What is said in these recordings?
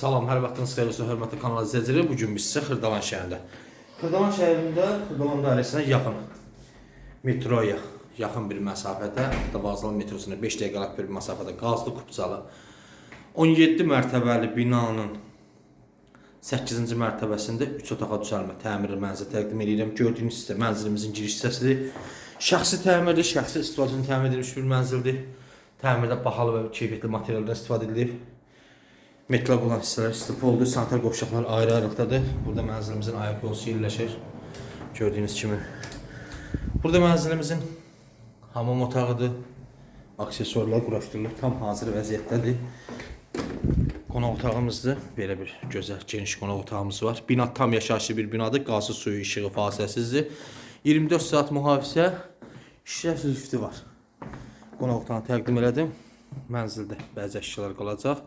Salam, hər vaxtınız xeyir olsun, hörmətli kanal izləyiciləri. Bu gün biz sizə Xırdalan şəhərində. Xırdalan şəhərində Xırdalan dairəsinə yaxın metroya yaxın bir məsafədə, Avtovazlı metrosuna 5 dəqiqəlik bir məsafədə Qazlı Kupçalı 17 mərtəbəli binanın 8-ci mərtəbəsində 3 otağa düzəlmə təmiri mənzil təqdim edirəm. Gördüyünüz isə mənzilimizin giriş hissəsidir. Şəxsi təmirdir, şəxsi istifadə üçün təmir edilmiş bir mənzildir. Təmirdə bahalı və keyfiyyətli materiallardan istifadə edilib. Metal olan hissələr istif oldu. Sanitar qovşaqlar ayrı-ayrılıqdadır. Burada mənzilimizin ayaq yolu yerləşir. Gördüyünüz kimi. Burada mənzilimizin hamam otağıdır. Aksesuarlar quraşdırılıb, tam hazır vəziyyətdədir. Qonaq otağımızdır. Belə bir gözəl, geniş qonaq otağımız var. Bina tam yaşayışlı bir binadır. Qazı suyu, işığı fasiləsizdir. 24 saat mühafizə, işləş lifti var. Qonaq otağını təqdim elədim. Mənzildə bəzi əşyalar qalacaq.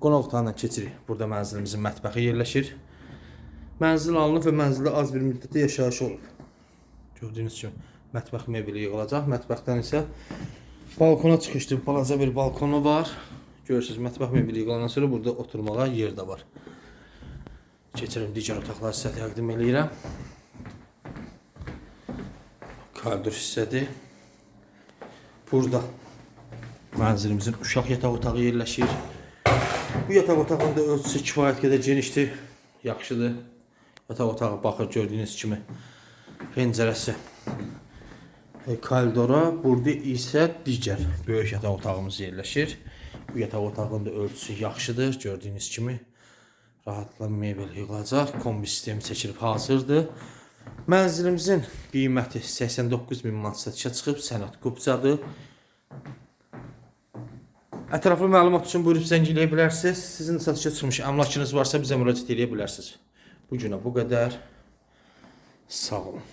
Qonaq otağından keçirik. Burada mənzilimizin mətbəxi yerləşir. Mənzil alınıb və mənzildə az bir müddətdə yaşayış olub. Gördüyünüz kimi mətbəx mebeli yığılacaq. Mətbəxdən isə balkona çıxışdır. Balaca bir balkonu var. Görürsüz, mətbəx mebeli yığılandan sonra burada oturmağa yer də var. Keçirim digər otaqları sizə təqdim eləyirəm. Koridor hissədir. Burada mənzilimizin uşaq yataq otağı yerləşir. Bu yataq otağının da ölçüsü kifayət qədər genişdir, yaxşıdır. Yataq otağı baxır gördüyünüz kimi pəncərəsi e, koridora, burada isə digər böyük yataq otağımız yerləşir. Bu yataq otağının da ölçüsü yaxşıdır, gördüyünüz kimi rahatla mebel yığılacaq, kombi sistemi çəkilib hazırdır. Mənzilimizin qiyməti 89 min manat satışa çıxıb, sənət qubcadır. Ətraflı məlumat üçün buyurub zəng eləyə bilərsiniz. Sizin satışa çıxmış əmlakınız varsa bizə müraciət eləyə bilərsiniz. Bu günə bu qədər. Sağ olun.